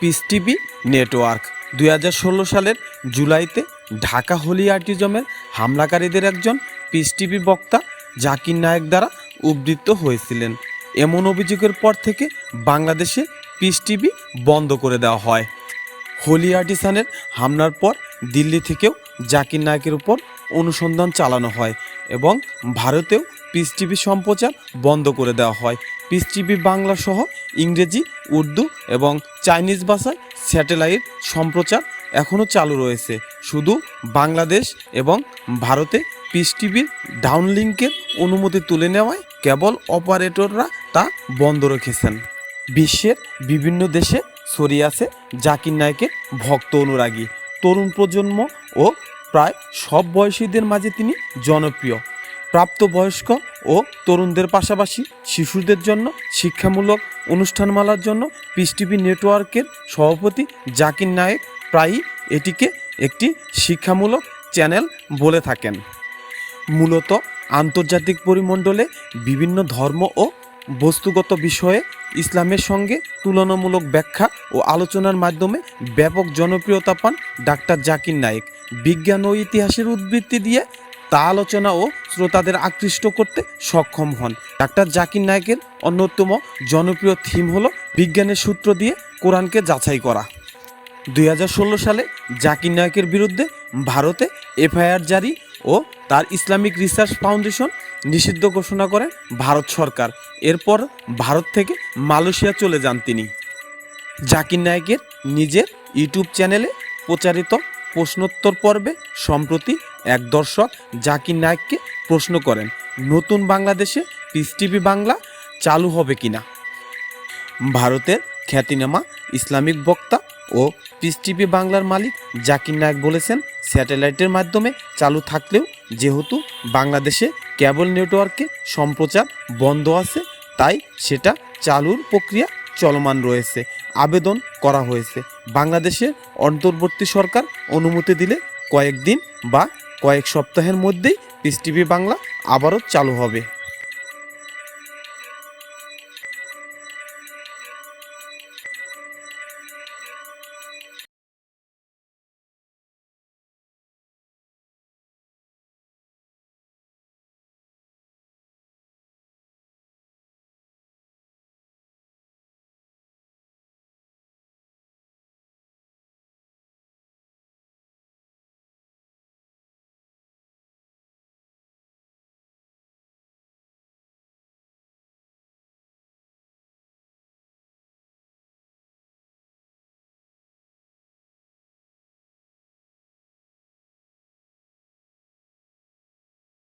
Piece TV network দুই হাজার ষোলো সালের জুলাইতে ঢাকা হোলি আর্টিজমের হামলাকারীদের একজন পিস টিভি বক্তা জাকির নায়েক দ্বারা উদ্ধৃত হয়েছিলেন। এমন অভিযোগের পর থেকে বাংলাদেশে পিস টিভি বন্ধ করে দেওয়া হয়। হোলি আর্টিসানের হামলার পর দিল্লি থেকেও জাকির নায়কের উপর অনুসন্ধান চালানো হয় এবং ভারতেও পিস টিভি সম্প্রচার বন্ধ করে দেওয়া হয়। পিস টিভি বাংলা সহ ইংরেজি, উর্দু এবং চাইনিজ ভাষায় স্যাটেলাইট সম্প্রচার এখনও চালু রয়েছে। শুধু বাংলাদেশ এবং ভারতে পিস টিভির ডাউনলিঙ্কের অনুমতি তুলে নেওয়ায় কেবল অপারেটররা তা বন্ধ রেখেছেন। বিশ্বের বিভিন্ন দেশে ছড়িয়ে আছে জাকির নায়কের ভক্ত অনুরাগী। তরুণ প্রজন্ম ও প্রায় সব বয়সীদের মাঝে তিনি জনপ্রিয়। প্রাপ্তবয়স্ক ও তরুণদের পাশাপাশি শিশুদের জন্য শিক্ষামূলক অনুষ্ঠানমালার জন্য পিস টিভি নেটওয়ার্কের সভাপতি জাকির নায়েক প্রায়ই এটিকে একটি শিক্ষামূলক চ্যানেল বলে থাকেন। মূলত আন্তর্জাতিক পরিমণ্ডলে বিভিন্ন ধর্ম ও বস্তুগত বিষয়ে ইসলামের সঙ্গে তুলনামূলক ব্যাখ্যা ও আলোচনার মাধ্যমে ব্যাপক জনপ্রিয়তা পান ডাক্তার জাকির নায়েক। বিজ্ঞান ও ইতিহাসের উদ্বৃত্তি দিয়ে তা আলোচনা ও শ্রোতাদের আকৃষ্ট করতে সক্ষম হন। ডাক্তার জাকির নায়কের অন্যতম জনপ্রিয় থিম হলো বিজ্ঞানের সূত্র দিয়ে কোরআনকে যাচাই করা। দুই হাজার ষোলো সালে জাকির নায়কের বিরুদ্ধে ভারতে এফআইআর জারি ও তার ইসলামিক রিসার্চ ফাউন্ডেশন নিষিদ্ধ ঘোষণা করেন ভারত সরকার। এরপর ভারত থেকে মালয়েশিয়া চলে যান তিনি। জাকির নায়কের নিজের ইউটিউব চ্যানেলে প্রচারিত প্রশ্নোত্তর পর্বে সম্প্রতি এক দর্শক জাকির নায়ককে প্রশ্ন করেন, নতুন বাংলাদেশে পিস টিভি বাংলা চালু হবে কিনা? ভারতের খ্যাতিনামা ইসলামিক বক্তা ও পিস টিভি বাংলার মালিক জাকির নায়ক বলেছেন, স্যাটেলাইটের মাধ্যমে চালু থাকলেও যেহেতু বাংলাদেশে কেবল নেটওয়ার্কে সম্প্রচার বন্ধ আছে, তাই সেটা চালুর প্রক্রিয়া চলমান রয়েছে, আবেদন করা হয়েছে। বাংলাদেশের অন্তর্বর্তী সরকার অনুমতি দিলে কয়েকদিন বা কয়েক সপ্তাহের মধ্যেই পিস টিভি বাংলা আবারও চালু হবে।